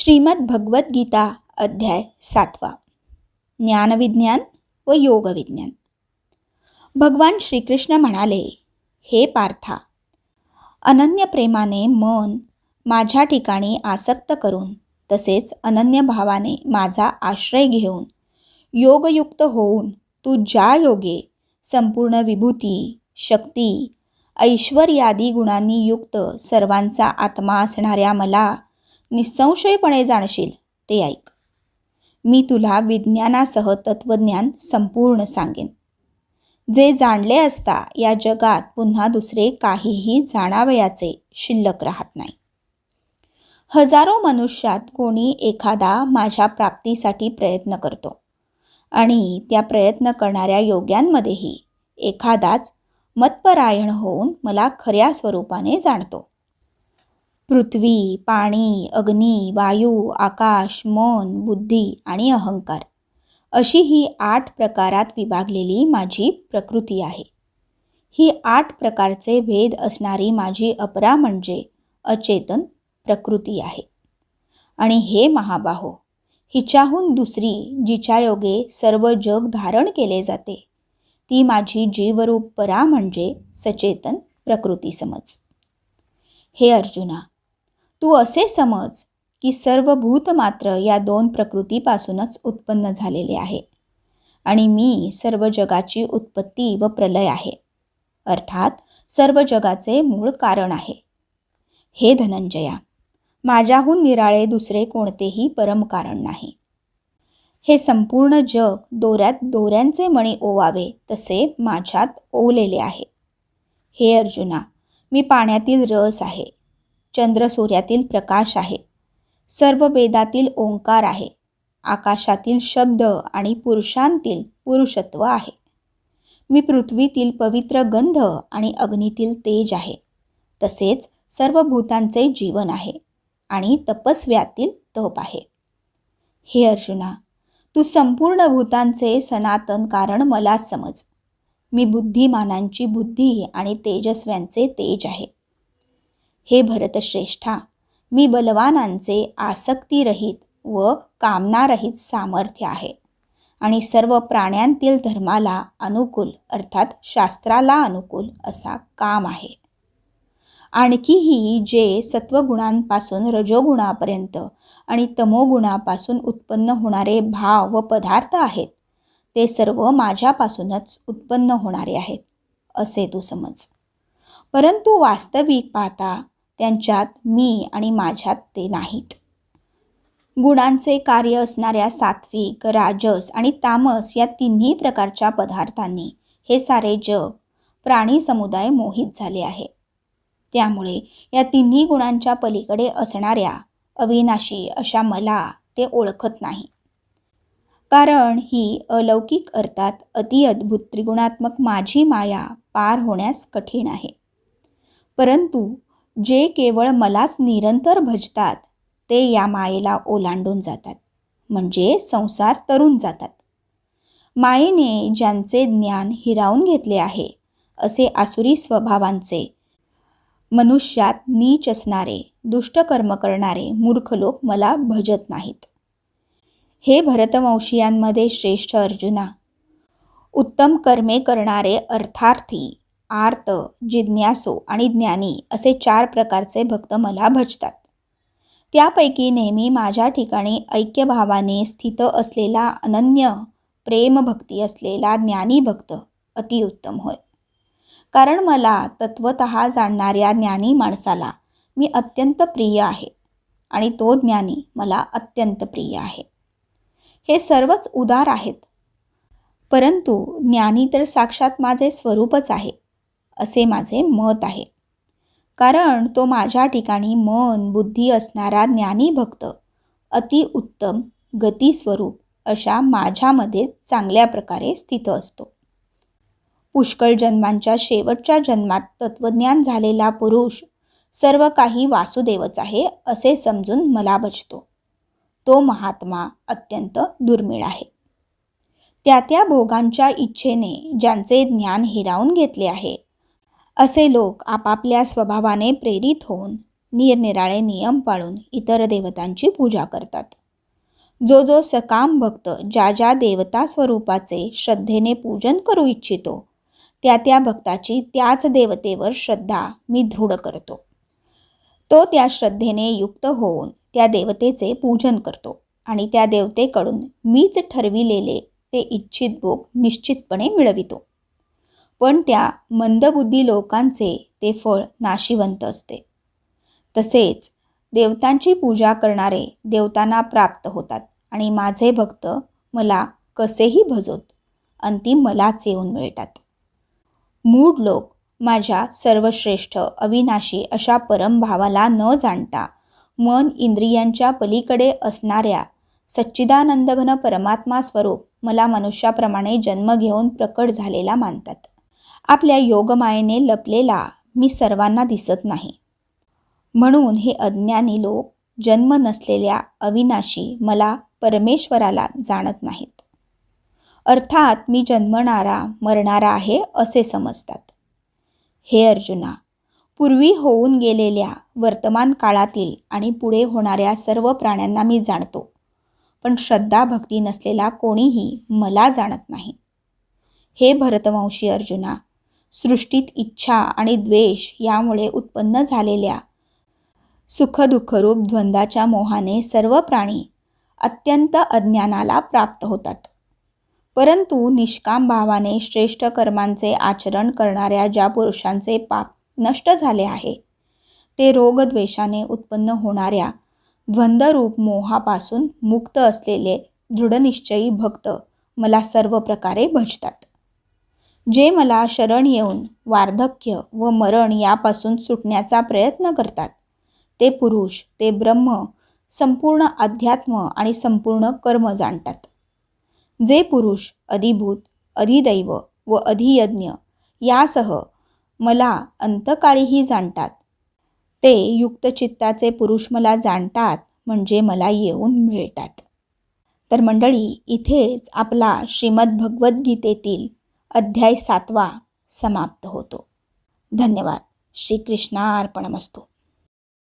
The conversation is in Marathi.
श्रीमद भगवद्गीता अध्याय सातवा. ज्ञानविज्ञान व योगविज्ञान. भगवान श्रीकृष्ण म्हणाले हे पार्था अनन्य प्रेमाने मन माझ्या ठिकाणी आसक्त करून तसेच अनन्य भावाने माझा आश्रय घेऊन योगयुक्त होऊन तू ज्या योगे संपूर्ण विभूती शक्ती ऐश्वर्यादी गुणांनी युक्त सर्वांचा आत्मा असणाऱ्या मला निसंशयपणे जाणशील ते ऐक. मी तुला विज्ञानासह तत्त्वज्ञान संपूर्ण सांगेन. जे जाणले असता या जगात पुन्हा दुसरे काहीही जाणावयाचे शिल्लक राहत नाही. हजारो मनुष्यात कोणी एखादा माझ्या प्राप्तीसाठी प्रयत्न करतो आणि त्या प्रयत्न करणाऱ्या योग्यांमध्येही एखादाच मतपरायण होऊन मला खऱ्या स्वरूपाने जाणतो. पृथ्वी पाणी अग्नी वायू आकाश मन बुद्धी आणि अहंकार. अशी ही आठ प्रकारात विभागलेली माझी प्रकृती आहे. ही आठ प्रकारचे भेद असणारी माझी अपरा म्हणजे अचेतन प्रकृती आहे. आणि हे महाबाहो हिच्याहून दुसरी जिच्या योगे सर्व जग धारण केले जाते ती माझी जीवरूप परा म्हणजे सचेतन प्रकृती समज. हे अर्जुना तू असे समज की सर्व भूत मात्र या दोन प्रकृतीपासूनच उत्पन्न झालेले आहे आणि मी सर्व जगाची उत्पत्ती व प्रलय आहे. अर्थात सर्व जगाचे मूळ कारण आहे. हे धनंजया माझ्याहून निराळे दुसरे कोणतेही परम कारण नाही. हे संपूर्ण जग दोऱ्यात दोऱ्यांचे मणी ओवावे तसे माझ्यात ओवलेले आहे. हे अर्जुना मी पाण्यातील रस आहे. चंद्र सूर्यातील प्रकाश आहे. सर्व वेदातील ओंकार आहे. आकाशातील शब्द आणि पुरुषांतील पुरुषत्व आहे. मी पृथ्वीतील पवित्र गंध आणि अग्नीतील तेज आहे. तसेच सर्व भूतांचे जीवन आहे आणि तपस्व्यातील तप आहे. हे अर्जुना तू संपूर्ण भूतांचे सनातन कारण मला समज. मी बुद्धिमानांची बुद्धी आणि तेजस्व्यांचे तेज आहे. हे भरतश्रेष्ठा मी बलवानांचे आसक्तीरहित व कामनारहित सामर्थ्य आहे. आणि सर्व प्राण्यांतील धर्माला अनुकूल अर्थात शास्त्राला अनुकूल असा काम आहे. आणखीही जे सत्वगुणांपासून रजोगुणापर्यंत आणि तमोगुणापासून उत्पन्न होणारे भाव व पदार्थ आहेत ते सर्व माझ्यापासूनच उत्पन्न होणारे आहेत असे तू समज. परंतु वास्तविक पाहता त्यांच्यात मी आणि माझ्यात ते नाहीत. गुणांचे कार्य असणाऱ्या सात्विक राजस आणि तामस या तिन्ही प्रकारच्या पदार्थांनी हे सारे जग प्राणी समुदाय मोहित झाले आहे. त्यामुळे या तिन्ही गुणांच्या पलीकडे असणाऱ्या अविनाशी अशा मला ते ओळखत नाही. कारण ही अलौकिक अर्थात अतिअद्भुत त्रिगुणात्मक माझी माया पार होण्यास कठीण आहे. परंतु जे केवळ मलाच निरंतर भजतात ते या मायेला ओलांडून जातात. म्हणजे संसार तरून जातात. मायेने ज्यांचे ज्ञान हिरावून घेतले आहे असे आसुरी स्वभावांचे मनुष्यात नीच असणारे दुष्टकर्म करणारे मूर्ख लोक मला भजत नाहीत. हे भरतवंशीयांमध्ये श्रेष्ठ अर्जुना. उत्तम कर्मे करणारे अर्थार्थी आर्त जिज्ञासो आणि ज्ञानी असे चार प्रकारचे भक्त मला भजतात. त्यापैकी नेहमी माझ्या ठिकाणी ऐक्यभावाने स्थित असलेला अनन्य प्रेमभक्ती असलेला ज्ञानी भक्त अतिउत्तम होय. कारण मला तत्वत जाणणाऱ्या ज्ञानी माणसाला मी अत्यंत प्रिय आहे आणि तो ज्ञानी मला अत्यंत प्रिय आहे. हे सर्वच उदार आहेत. परंतु ज्ञानी तर साक्षात माझे स्वरूपच आहे. असे माझे मत आहे. कारण तो माझ्या ठिकाणी मन बुद्धी असणारा ज्ञानी भक्त अतिउत्तम गतीस्वरूप अशा माझ्यामध्ये चांगल्या प्रकारे स्थित असतो. पुष्कळ जन्मांच्या शेवटच्या जन्मात तत्त्वज्ञान झालेला पुरुष सर्व काही वासुदेवच आहे असे समजून मला बचतो. तो महात्मा अत्यंत दुर्मिळ आहे. त्या त्या भोगांच्या इच्छेने ज्यांचे ज्ञान हिरावून घेतले आहे असे लोक आपापल्या स्वभावाने प्रेरित होऊन निरनिराळे नियम पाळून इतर देवतांची पूजा करतात. जो जो सकाम भक्त ज्या ज्या देवता स्वरूपाचे श्रद्धेने पूजन करू इच्छितो त्या त्या भक्ताची त्याच देवतेवर श्रद्धा मी दृढ करतो. तो त्या श्रद्धेने युक्त होऊन त्या देवतेचे पूजन करतो आणि त्या देवतेकडून मीच ठरविलेले ते इच्छित भोग निश्चितपणे मिळवितो. पण त्या मंदबुद्धी लोकांचे ते फळ नाशिवंत असते. तसेच देवतांची पूजा करणारे देवतांना प्राप्त होतात आणि माझे भक्त मला कसेही भजोत अंतिम मलाच येऊन मिळतात. मूढ लोक माझ्या सर्वश्रेष्ठ अविनाशी अशा परमभावाला न जाणता मन इंद्रियांच्या पलीकडे असणाऱ्या सच्चिदानंदघन परमात्मा स्वरूप मला मनुष्याप्रमाणे जन्म घेऊन प्रकट झालेला मानतात. आपल्या योगमायेने लपलेला मी सर्वांना दिसत नाही. म्हणून हे अज्ञानी लोक जन्म नसलेल्या अविनाशी मला परमेश्वराला जाणत नाहीत. अर्थात मी जन्मणारा मरणारा आहे असे समजतात. हे अर्जुना पूर्वी होऊन गेलेल्या वर्तमान काळातील आणि पुढे होणाऱ्या सर्व प्राण्यांना मी जाणतो पण श्रद्धा भक्ती नसलेला कोणीही मला जाणत नाही. हे भरतवंशी अर्जुना सृष्टीत इच्छा आणि द्वेष यामुळे उत्पन्न झालेल्या सुखदुःखरूप द्वंद्वाच्या मोहाने सर्व प्राणी अत्यंत अज्ञानाला प्राप्त होतात. परंतु निष्काम भावाने श्रेष्ठ कर्मांचे आचरण करणाऱ्या ज्या पुरुषांचे पाप नष्ट झाले आहे ते रोगद्वेषाने उत्पन्न होणाऱ्या द्वंद्वरूप मोहापासून मुक्त असलेले दृढनिश्चयी भक्त मला सर्व प्रकारे भजतात. जे मला शरण येऊन वार्धक्य व मरण यापासून सुटण्याचा प्रयत्न करतात. ते पुरुष ते ब्रह्म संपूर्ण अध्यात्म आणि संपूर्ण कर्म जाणतात. जे पुरुष अधिभूत अधिदैव व अधियज्ञ यासह मला अंतकाळीही जाणतात. ते युक्तचित्ताचे पुरुष मला जाणतात म्हणजे मला येऊन मिळतात. तर मंडळी इथेच आपला श्रीमद भगवद्गीतेतील अध्याय सातवा समाप्त होतो. धन्यवाद. श्रीकृष्णार्पणमस्तू.